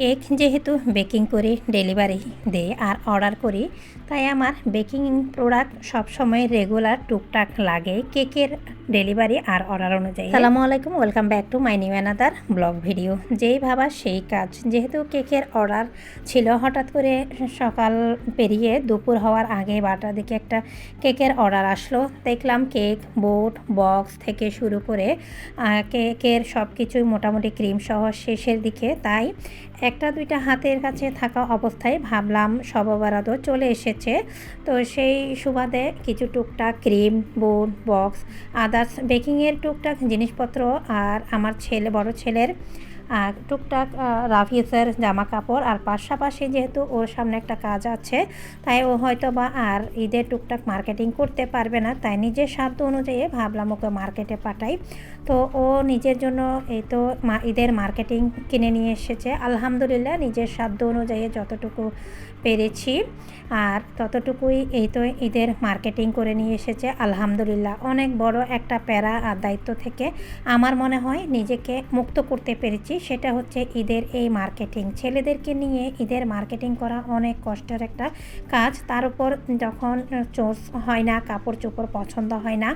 Cake যেহেতু baking করে delivery দেই আর অর্ডার করি, তাই আমার বেকিং প্রোডাক্ট সবসময় রেগুলার টুকটাক লাগে কেকের ডেলিভারি আর অর্ডার অনুযায়ী। সালামু আলাইকুম, welcome back to my new another blog video. যেই ভাবা সেই কাজ। যেহেতু কেকের অর্ডার ছিল, হঠাৎ করে সকাল পেরিয়ে দুপুর হওয়ার আগে বারোটার দিকে একটা কেকের অর্ডার আসলো। দেখলাম কেক বোট বক্স থেকে শুরু করে কেকের সব কিছুই মোটামুটি ক্রিম সহ শেষের দিকে। তাই একটা দুইটা হাতের কাছে থাকা অবস্থায় ভাবলাম সববারাদও চলে এসেছে। তো সেই সুবাদে কিছু টুকটাক ক্রিম বোর্ড বক্স, আদার্স, বেকিংয়ের টুকটাক জিনিসপত্র আর আমার ছেলে, বড় ছেলের টুকটাক রাফিসের জামা কাপড় আর পাশাপাশি যেহেতু ওর সামনে একটা কাজ আছে, তাই ও হয়তো বা আর ঈদের টুকটাক মার্কেটিং করতে পারবে না। তাই নিজের সাধ্য অনুযায়ী ভাবলাম ওকে মার্কেটে পাঠাই। তো ও নিজের জন্য এই তো ঈদের মার্কেটিং কিনে নিয়ে এসেছে। আলহামদুলিল্লাহ নিজের সাধ্য অনুযায়ী যতটুকু পেরেছি, আর ততটুকুই এই তো ঈদের মার্কেটিং করে নিয়ে এসেছে। আলহামদুলিল্লাহ অনেক বড় একটা প্যারা আর দায়িত্ব থেকে আমার মনে হয় নিজেকে মুক্ত করতে পেরেছি। সেটা হচ্ছে ঈদের এই মার্কেটিং ছেলেদেরকে নিয়ে ঈদের মার্কেটিং করা অনেক কষ্টের একটা কাজ। তার উপর যখন চোস হয় না, কাপড় চোপড় পছন্দ হয় না,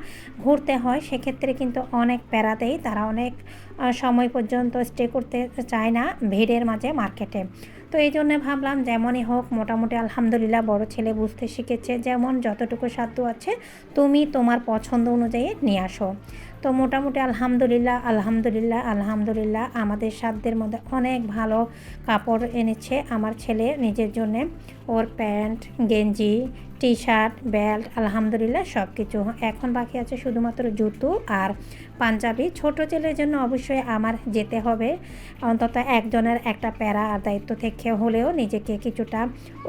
ঘুরতে হয়, সেক্ষেত্রে কিন্তু অনেক প্যারাতেই তারা অনেক সময় পর্যন্ত স্টে করতে চায় না ভিড়ের মাঝে মার্কেটে তো এই জন্য ভাবলাম যেমনই হোক, মোটামুটি আলহামদুলিল্লাহ বড় ছেলে বুঝতে শিখেছে, যেমন যতটুকু সাধ্য আছে তুমি তোমার পছন্দ অনুযায়ী নিয়ে আসো। তো মোটামুটি আলহামদুলিল্লাহ আলহামদুলিল্লাহ আলহামদুলিল্লাহ আমাদের সাধ্যের মধ্যে অনেক ভালো কাপড় এনেছে আমার ছেলে নিজের জন্যে। ওর প্যান্ট, গেঞ্জি টি শার্ট বেল্ট, আলহামদুলিল্লাহ সব কিছু এখন বাকি আছে শুধুমাত্র জুতো আর পাঞ্জাবি। ছোট ছেলের জন্য অবশ্যই আমার যেতে হবে। অন্তত একজনের একটা প্যারা আর দায়িত্ব থেকে হলেও নিজেকে কিছুটা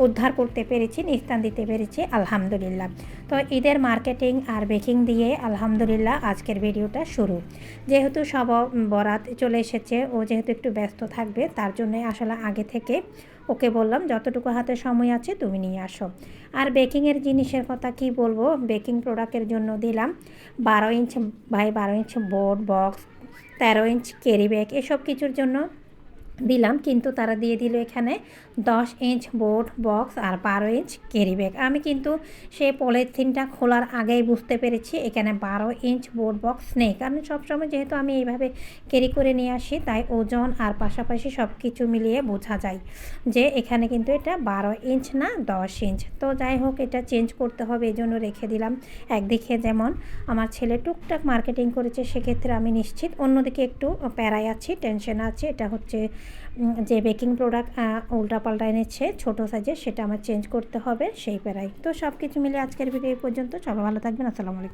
উদ্ধার করতে পেরেছি নিস্তান দিতে পেরেছি, আলহামদুলিল্লাহ। তো ঈদের মার্কেটিং আর বেকিং দিয়ে আলহামদুলিল্লাহ আজকের ভিডিওটা শুরু। যেহেতু সব বরাত চলে এসেছে, ও যেহেতু একটু ব্যস্ত থাকবে, তার জন্যই আসলে আগে থেকে ওকে বললাম, যতটুকু হাতে সময় আছে তুমি নিয়ে আসো। আর বেকিংয়ের জিনিসের কথা কি বলব? বেকিং প্রোডাক্টের জন্য দিলাম বারো ইঞ্চ বাই বারো ইঞ্চ বোর্ড, বক্স, তেরো ইঞ্চ ক্যারি ব্যাগ, এসব কিছুর জন্য দিলাম, কিন্তু তারা দিয়ে দিল এখানে দশ ইঞ্চ বোর্ড বক্স আর বারো ইঞ্চ ক্যারি ব্যাগ আমি কিন্তু সেই পলিথিনটা খোলার আগেই বুঝতে পেরেছি, এখানে বারো ইঞ্চ বোর্ড বক্স নেই কারণ সবসময় যেহেতু আমি এইভাবে ক্যারি করে নিয়ে আসি, তাই ওজন আর পাশাপাশি সব কিছু মিলিয়ে বোঝা যায় যে এখানে কিন্তু এটা বারো ইঞ্চ না দশ ইঞ্চ তো যাই হোক, এটা চেঞ্জ করতে হবে এই জন্য রেখে দিলাম একদিকে। যেমন আমার ছেলে টুকটাক মার্কেটিং করেছে, সেক্ষেত্রে আমি নিশ্চিত অন্যদিকে একটু প্যারায় আছি টেনশন আছে। এটা হচ্ছে যে বেকিং প্রোডাক্ট উল্টাপাল্টা এনেছে, ছোটো সাইজের সেটা আমার চেঞ্জ করতে হবে, সেই প্যারাই। তো সব কিছু মিলে আজকের ভিডিও এই পর্যন্ত। সবাই ভালো থাকবেন। আসসালামু আলাইকুম।